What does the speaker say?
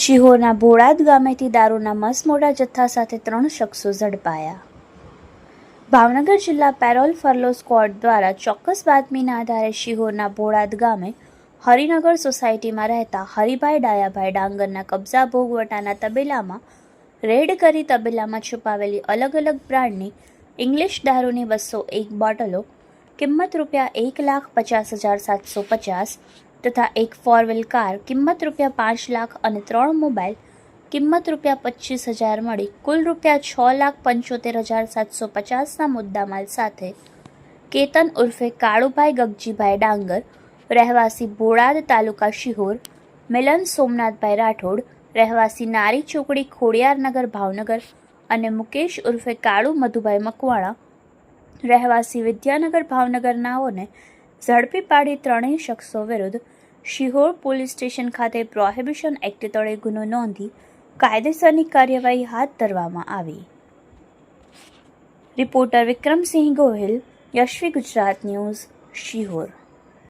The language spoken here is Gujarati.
શિહોરના ભોળાદ ગામેથી દારૂના મસમોટા જથ્થા સાથે ત્રણ શખ્સો ઝડપાયા. ભાવનગર જિલ્લા પેરોલ ફરલો સ્ક્વોડ દ્વારા ચોક્કસ બાતમીના આધારે શિહોરના ભોળાદ ગામે હરિનગર સોસાયટીમાં રહેતા હરિભાઈ ડાયાભાઈ ડાંગરના કબજા ભોગવટાના તબેલામાં, રેડ કરી તબેલામાં છુપાવેલી અલગ અલગ બ્રાન્ડની ઇંગ્લિશ દારૂની બસો એક બોટલો કિંમત રૂપિયા એક લાખ પચાસ હજાર સાતસો પચાસ તથા એક ફોર વ્હીલ કાર કિંમત રૂપિયા પાંચ લાખ અને ત્રણ મોબાઈલ કિંમત રૂપિયા પચીસ હજાર મળી. કુલ રૂપિયા છ લાખ પંચોતેર હજાર સાતસો પચાસના મુદ્દામાલ સાથે કેતન ઉર્ફે કાળુભાઈ ગગજીભાઈ ડાંગર, રહેવાસી બોડાદ તાલુકા શિહોર, મિલન સોમનાથભાઈ રાઠોડ, રહેવાસી નારી ચોકડી ખોડિયારનગર ભાવનગર અને મુકેશ ઉર્ફે કાળુ મધુભાઈ મકવાણા રહેવાસી વિદ્યાનગર ભાવનગરનાઓને ઝડપી પાડી ત્રણેય શખ્સો વિરુદ્ધ શિહોર પોલીસ સ્ટેશન ખાતે પ્રોહિબિશન એક્ટ તળે ગુનો નોંધી કાયદેસરની કાર્યવાહી હાથ ધરવામાં આવી. Reporter Vikramsinh Gohil, Yashvi Gujarat news, Sihor.